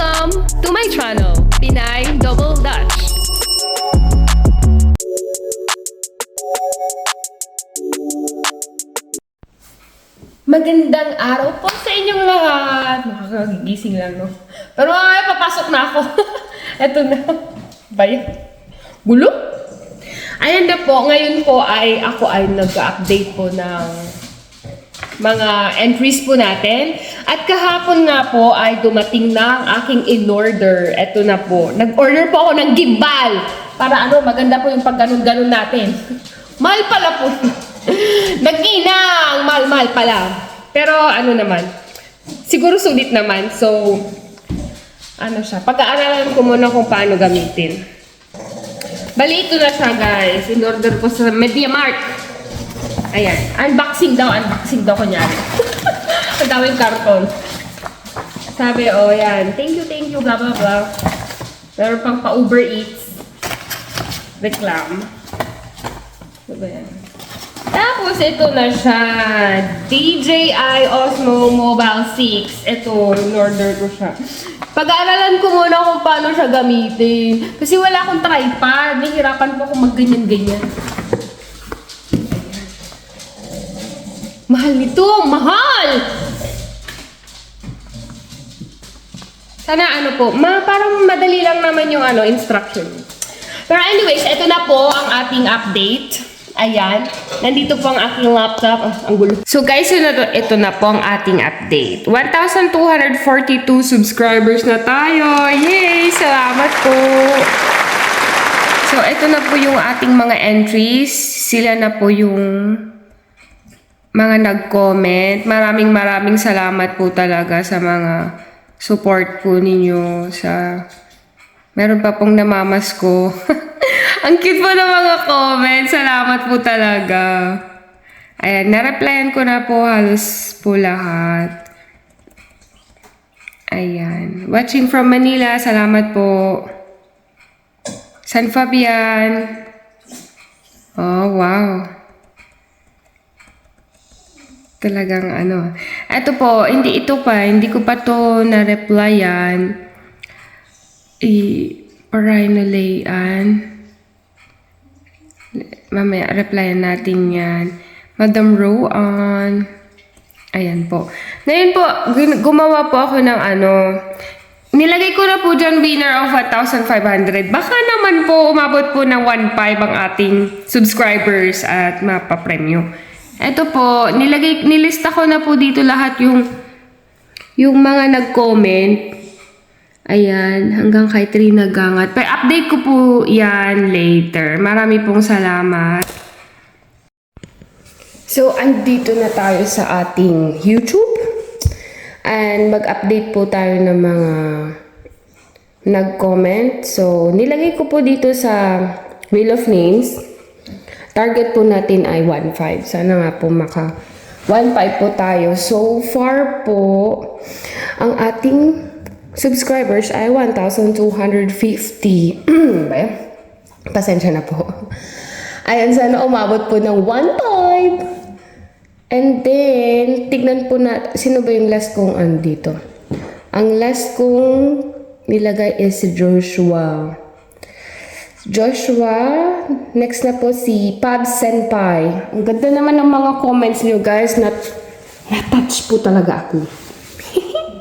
Welcome to my channel, Pinay Double Dutch. Magandang araw po sa inyong lahat. Nakakagising lang, no? Pero ay, papasok na ako. Eto na. Bayan. Gulo? Ayan na po, ngayon po ay ako ay nag-update po ng mga entries po natin. At kahapon nga po ay dumating na ang aking in-order. Eto na po. Nag-order po ako ng gimbal. Para ano, maganda po yung pag ganun-ganun natin. Mahal pala po. Nag-inang! Mahal-mahal pala. Pero ano naman, siguro sulit naman. So, ano siya, pag-aaralan ko muna kung paano gamitin. Bali, ito na siya guys. In-order ko sa MediaMarkt. Ayan. Unboxing daw, unboxing daw kunyari. Ang daming karton. Sabi, oh yan. Thank you, thank you, blah, blah, blah. Meron pang pa-Uber Eats. Reclam. Ano ba yan? Tapos, ito na siya. DJI Osmo Mobile 6. Ito, in-order ko siya. Pag-aaralan ko muna kung paano siya gamitin. Kasi wala akong tripod. Nahihirapan po akong mag-ganyan-ganyan. Mahal nito! Mahal! Sana ano po, ma parang madali lang naman yung ano, instruction. Pero anyways, ito na po ang ating update. Ayan. Nandito po ang aking laptop. Ah, ang gulo. So guys, yun na to, ito na po ang ating update. 1,242 subscribers na tayo. Yay! Salamat po! So, ito na po yung ating mga entries. Sila na po yung mga nag-comment. Maraming maraming salamat po talaga sa mga support po ninyo sa meron pa pong namamas ko. Ang cute po ng mga comments. Salamat po talaga. Ayan, na-replyan ko na po halos po lahat. Ayan. Watching from Manila, salamat po. San Fabian. Oh, wow. Talagang ano. Ito po, hindi ito pa, hindi ko pa to na-replyan. I, parinolayan. Mamaya, replyan natin yan. Madam Rowan. Ayan po. Ngayon po, gumawa po ako ng ano, nilagay ko na po dyan winner of 1,500. Baka naman po umabot po ng 1,500 ang ating subscribers at mapapremyo. Ito po, nilagay, nilista ko na po dito lahat yung yung mga nag-comment. Ayan, hanggang kay Trina Gangat. Pero update ko po yan later. Marami pong salamat. So, andito na tayo sa ating YouTube. And mag-update po tayo ng mga nag-comment. So, nilagay ko po dito sa Wheel of Names. Target po natin ay 1.5. Sana nga po maka 1.5 po tayo. So far po, ang ating subscribers ay 1,250. ba yan? Pasensya na po. Ayan, sana umabot po ng 1.5. And then, tignan po na, sino ba yung last kong andito? Ang last kong nilagay is si Joshua. Joshua, next na po si Pab Senpai. Ang ganda naman ng mga comments niyo guys. Nat na-touch po talaga ako.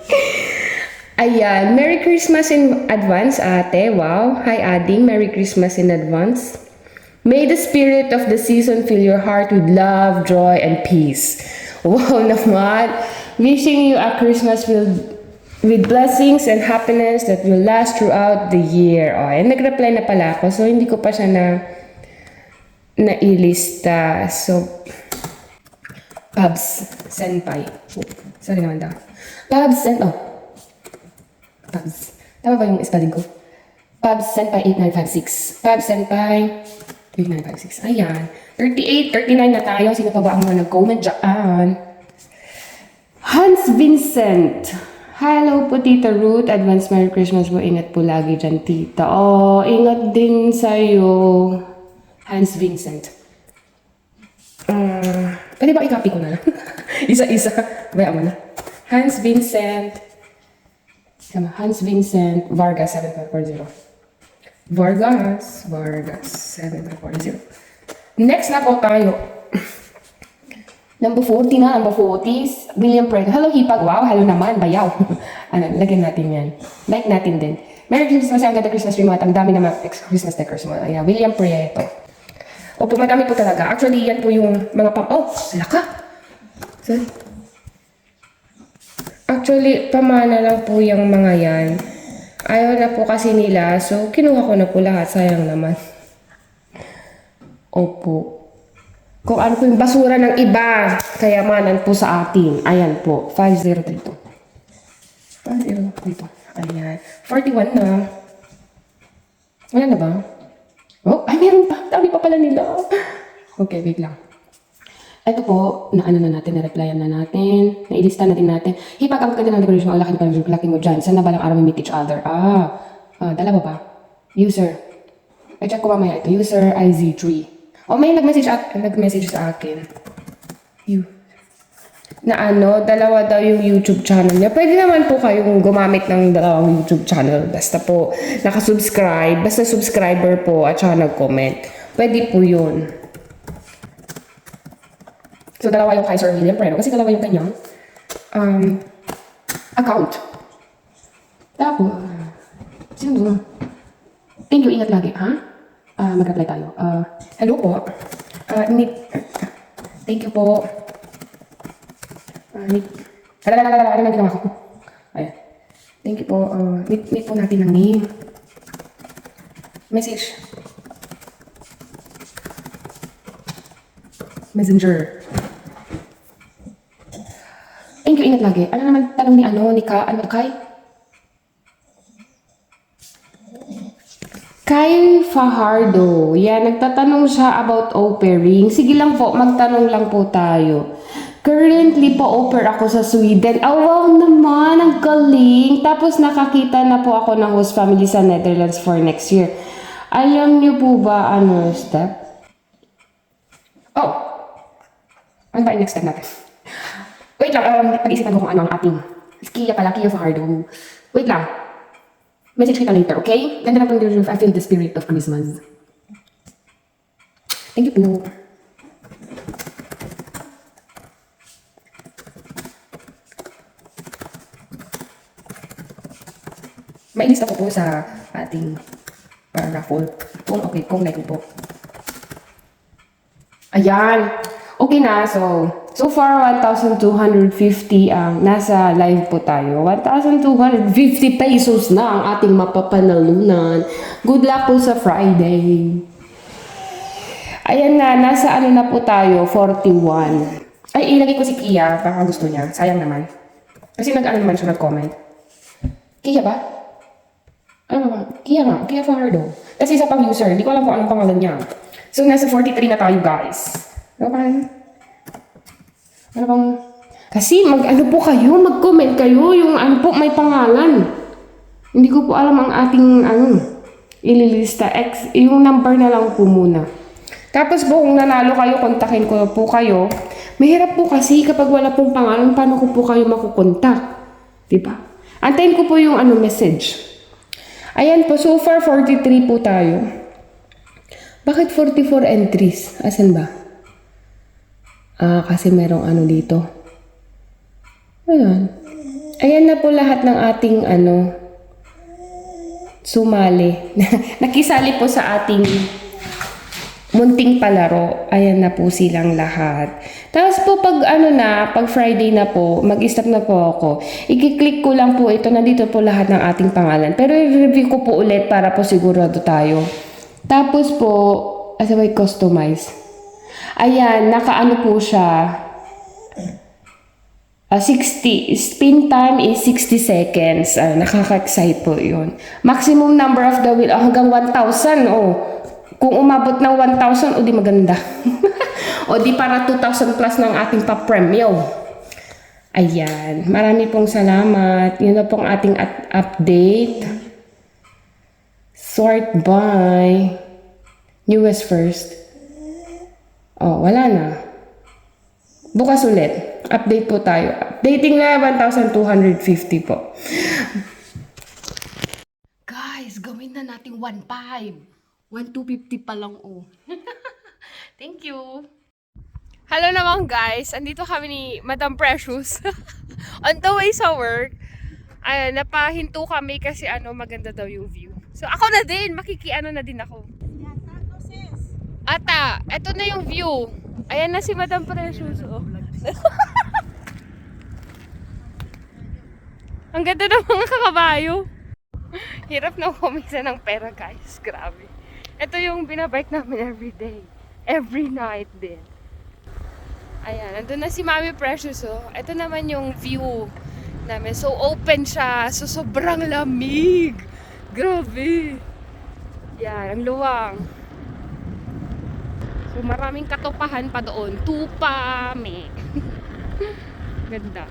Ayan, Merry Christmas in advance ate. Wow. Hi Ading, Merry Christmas in advance. May the spirit of the season fill your heart with love, joy, and peace. Wow naman. Wishing you a Christmas filled with blessings and happiness that will last throughout the year. Oh, and nag-reply na pala ako. So, hindi ko pa siya na nailista. So, Pabs Senpai. Oh, sorry naman daw. Pabs Sen... Oh. Pabs. Tama ba yung spelling ko? Pabs Senpai 8956. Pabs Senpai 8956. Ayan. 38, 39 na tayo. Sino pa ba ang mga nag-comment dyan? Hans Vincent. Hello po, Tita Ruth. Advance Merry Christmas po. Ingat po lagi dyan, Tita. Oh, ingat din sa'yo. Hans Vincent. Uh, pwede ba i-copy ko na lang? Isa-isa. Bayaan mo na. Hans Vincent. Hans Vincent Vargas 7540. Vargas, Vargas 7540. Next na po tayo. Number 40 na, number 40. William Prego. Hello, Hipag. Wow, hello naman. Bayaw. ano, lagyan natin yan. Like natin din. Merry Christmas, ang ganda Christmas tree mo at ang dami naman ex- Christmas decorations mo. Ayan, William Prieto. Opo, madami po talaga. Actually, yan po yung mga pam... Oh, laka! Sorry. Actually, pamana lang po yung mga yan. Ayaw na po kasi nila, so kinuha ko na po lahat. Sayang naman. Opo. Kung ano po yung basura ng iba, kayamanan po sa atin. Ayan po, 5032. 5032. Ayan. 41 na. Wala na ba? Oh, ay meron pa. Dami pa pala nila. Okay, wait lang. Ito po, na ano na natin, na-replyan na natin. Nailista na din natin. Hipag ang ganda ng decoration, ang laki ng laki mo dyan. Saan na balang araw meet each other? Ah, ah dalawa ba? User. I-check ko mamaya ito. User IZ3. O may nag-message, at, nag-message sa akin. You. Na ano, dalawa daw yung YouTube channel niya. Pwede naman po kayong gumamit ng dalawang YouTube channel. Basta po, nakasubscribe. Basta subscriber po at saka nag-comment. Pwede po yun. So, dalawa yung kay Sir William Preno. Kasi dalawa yung kanyang um, account. Tapos, sino doon? Thank you, ingat lagi, ha? Ah, mag-apply tayo. Ah, hello po. Ah, need... Thank you po. Ah, need... Lalalala, ano na ginawa ko? Ayan. Thank you po. Ah, need, need po natin ng name. Message. Messenger. Thank you, ingat lagi. Ano naman tanong ni ano, ni Ka, ano, Kai? Kay Fajardo, yan, nagtatanong siya about pairing. Sige lang po, magtanong lang po tayo. Currently po pair ako sa Sweden. Oh, wow naman, ang galing. Tapos nakakita na po ako ng host family sa Netherlands for next year. Alam niyo po ba ano step? Oh, ano ba yung next step natin? Wait lang, um, pag-isipan ko kung ano ang ating Kia pala, Kia Fajardo. Wait lang. Message kita later, okay? Ganda na pang review. I feel the spirit of Christmas. Thank you po. Mailista ko po sa ating uh, raffle. Kung okay, kung like po. Ayan. Okay na. So, so far, 1,250 ang nasa live po tayo. 1,250 pesos na ang ating mapapanalunan. Good luck po sa Friday. Ayan na, nasa ano na po tayo, 41. Ay, ilagay ko si Kia, baka gusto niya. Sayang naman. Kasi nag-ano naman siya, nag-comment. Kia ba? Ano ba? Kia nga, Kia Fajardo. Kasi isa pang user, hindi ko alam kung anong pangalan niya. So, nasa 43 na tayo, guys. Ano ba? Ano bang... Kasi mag-ano po kayo, mag-comment kayo, yung ano po, may pangalan. Hindi ko po alam ang ating, ano, ililista. X, yung number na lang po muna. Tapos po, kung nanalo kayo, kontakin ko po kayo. Mahirap po kasi kapag wala pong pangalan, paano ko po kayo makukontak? Diba? Antayin ko po yung ano message. Ayan po, so far 43 po tayo. Bakit 44 entries? Asan ba? Ah, kasi merong ano dito. Ayan. Ayan na po lahat ng ating ano, sumali. Nakisali po sa ating munting palaro. Ayan na po silang lahat. Tapos po pag ano na, pag Friday na po, mag-stop na po ako. I-click ko lang po ito, nandito po lahat ng ating pangalan. Pero i-review ko po ulit para po sigurado tayo. Tapos po, as I customize. Ayan, nakaano po siya. Ah, 60. Spin time is 60 seconds. Ah, nakaka-excite po yun. Maximum number of the wheel, ah, hanggang 1,000. Oh. Kung umabot ng 1,000, o di maganda. o di para 2,000 plus ng ating pa-premyo. Ayan. Marami pong salamat. Yun na pong ating at- update. Sort by. Newest first. Oh, wala na. Bukas ulit. Update po tayo. Updating na 1,250 po. guys, gawin na nating 1.5. 1,250 pa lang, oh. Thank you. Hello naman guys, andito kami ni Madam Precious. On the way sa work. Ayan, napahinto kami kasi ano, maganda daw yung view. So ako na din, makikiano na din ako. Ata, eto na yung view. Ayan na si Madam Precious. Oh. Ang ganda ng mga kakabayo. Hirap na kumisa ng pera guys. Grabe. Ito yung binabike namin every day. Every night din. Ayan, nandun na si Mami Precious oh. Ito naman yung view namin. So open siya. So sobrang lamig. Grabe. Yan, ang luwang. So maraming katupahan pa doon. Tupame. Ganda.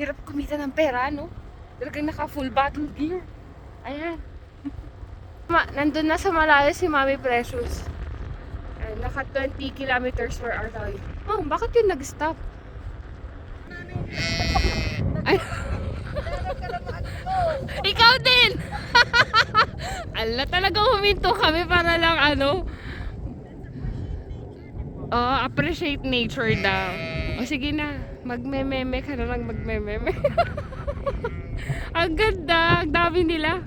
Hirap kumita ng pera, no? Talagang naka full battle gear. Ayan. Ma, nandun na sa malayo si Mami Precious. Ayan, naka 20 kilometers per hour tayo. Oh, bakit yun nag-stop? Ikaw din! Ala, talaga huminto kami para lang ano. Oh, appreciate nature daw. O sige na, magme-meme ka na lang magme-meme. ang ganda, ang dami nila.